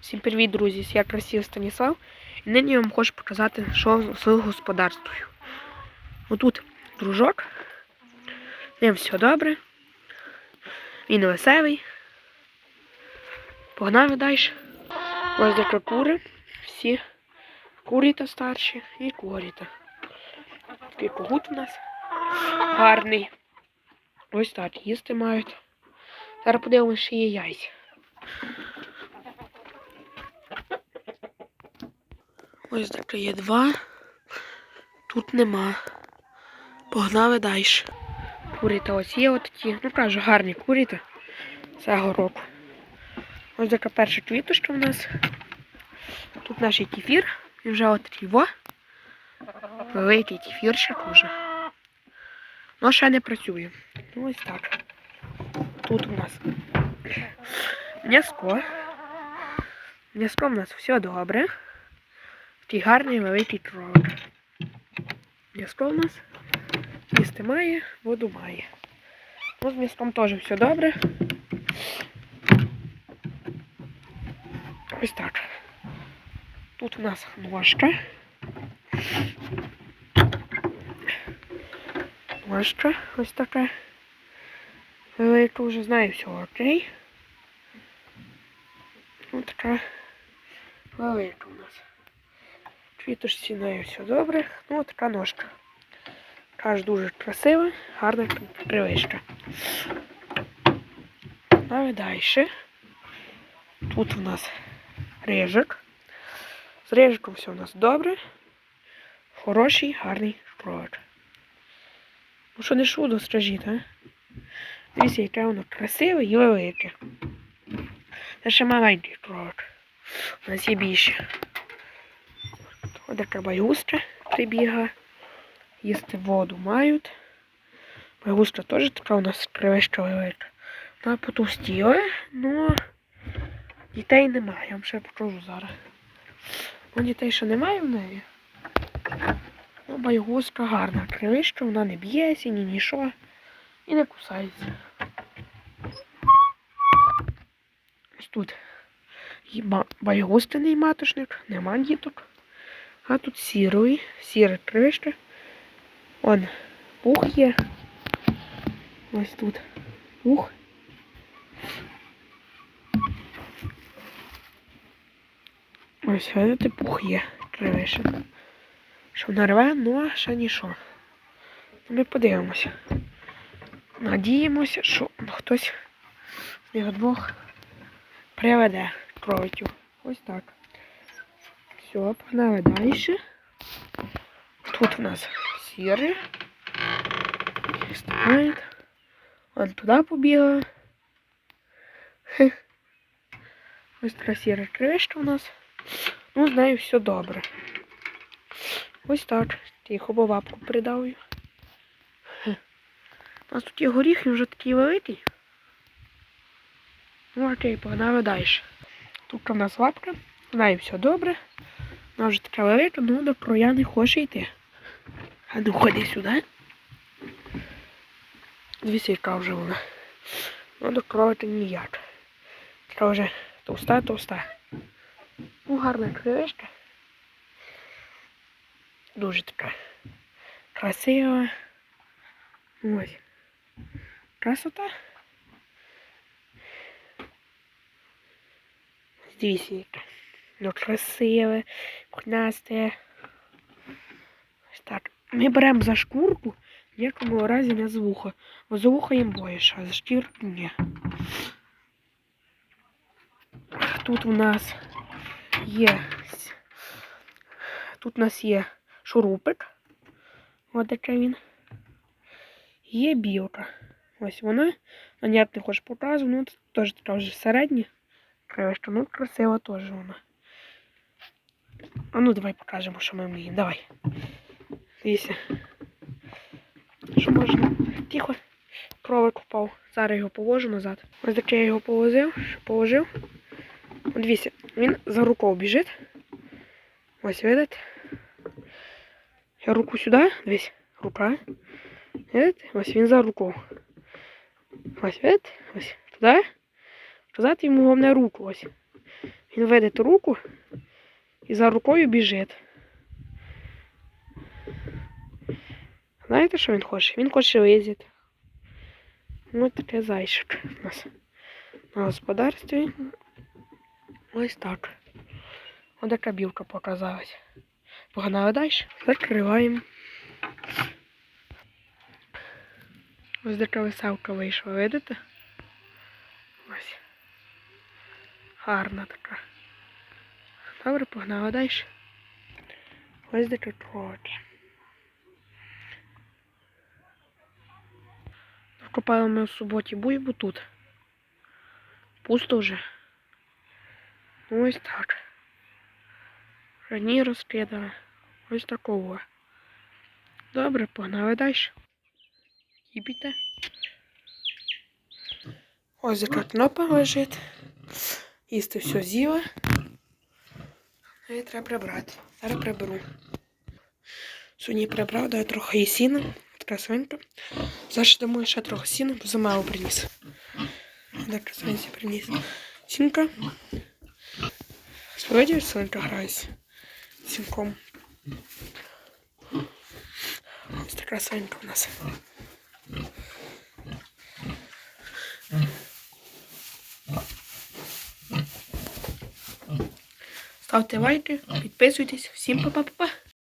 Всім привіт, друзі! Я Красів Станіслав. І нині я вам хочу показати, що з господарствою. Отут дружок. Ним все добре. Він веселий. Погнали далі. Ось така кури. Всі куріта старші і куріта. Такий когут у нас гарний. Ось так їсти мають. Зараз подивимося, що є яйця. Ось таке є два. Тут нема. Погнали далі. Куріта ось є отакі. Ну кажу, гарні куріта цього року. Ось така перша квіточка в нас. Тут наш кефір. Він вже от во. Великий кефірчик уже. Ну, ще не працює. Ну ось так. Тут у нас м'яско. М'яско в нас все добре. Такий гарний великий кролик. М'яско в нас їсти має, воду має. Ну, з м'яском теж все добре. Ось так. Тут у нас ножка. Ножка ось така. Велика вже знаю, все окей. Ось така велика у нас. Квіточці нею все добре. Ну, така ножка. Каже дуже красива, гарна привичка. Далі далі. Тут у нас рижик. З рижиком все у нас добре. Хороший, гарний кролик. Ну що не шудо скажіть, а? Дивіться, яке воно красиве і велике. Це ще маленький кролик. У нас є більше. Така байгустка прибігла. Їсти воду мають. Байгустка теж така у нас кривища велика. Вона потовстіла, але дітей немає. Я вам ще покажу зараз. Ну, дітей ще немає в неї. Ну, байгустка гарна. Кривища, вона не б'ється, ні нічого. І не кусається. Ось тут байгустиний маточник, нема діток. А тут сірий, сіре кривище. Он пух є. Ось тут пух. Ось видите, пух є кривище. Що нарве, ну а ще нічого. Ми подивимося. Надіємося, що хтось з них двох приведе кров'ю. Ось так. Все, погнали далі. Тут у нас сіре. Стоит. Он туди побігла. Ось така сіра кришка у нас. Ну, з нею все добре. Ось так. Тихо бабку придавлю. У нас тут є горіх, він вже такий великий. Ну, окей, погнали далі. Тут у нас лапка. Нею все добре. Вона вже така велика, ну до кроя не хоче йти. А ну ходи сюди. Дивіться, яка вже вона. Ну до крови то ніяк. Така вже товста, товста. Ну, гарна кривишка. Дуже така красива. Ось. Красота. Дивіться, яка. Ну, красиве, пухнасте. Так. Ми беремо за шкурку, в якому разі не за вухо. Бо за вухо їм боїш, а за шкірку ні. Тут у нас є. Тут у нас є шурупик. Ось такий він. Є білка. Ось вона. На не хоче показувати, ну це теж така вже середня. Красива теж вона. А ну давай покажемо, що ми вміємо. Давай. Дивіться. Що можна? Тихо. Кровик впав. Зараз його положу назад. Ось так я його положив. Положив. Дивіться, він за рукою біжить. Ось видите. Я руку сюди. Дивись. Рука. Видите? Ось він за рукою. Ось видите? Ось туди. Казати йому головне руку ось. Він веде ту руку і за рукою біжить. Знаєте, що він хоче? Він хоче виїздити. Ось такий зайчик у нас на господарстві. Ось так. Ось така білка показалась. Погнали далі. Закриваємо. Ось така веселка вийшла, видите? Ось. Гарна така. Добре, погнали далі. Ось таке троті. Вкопали ми в суботі буйбу тут. Пусто вже. Ось так. Рані розкидали. Ось такого. Добре, погнали далі. Кіпіте. Ось яка кнопка лежить. Їсти все з'їла. І треба прибрати. Зараз приберу. Сьогодні прибрав, дай трохи і сіна. Така свинка. Зараз домой ще трохи сіна, бо замало приніс. Так, свинці приніс. Сінка. Сьогодні свинка грається. Сінком. Ось така свинка у нас. Ставте лайки, підписуйтесь. Всім па-па-па-па.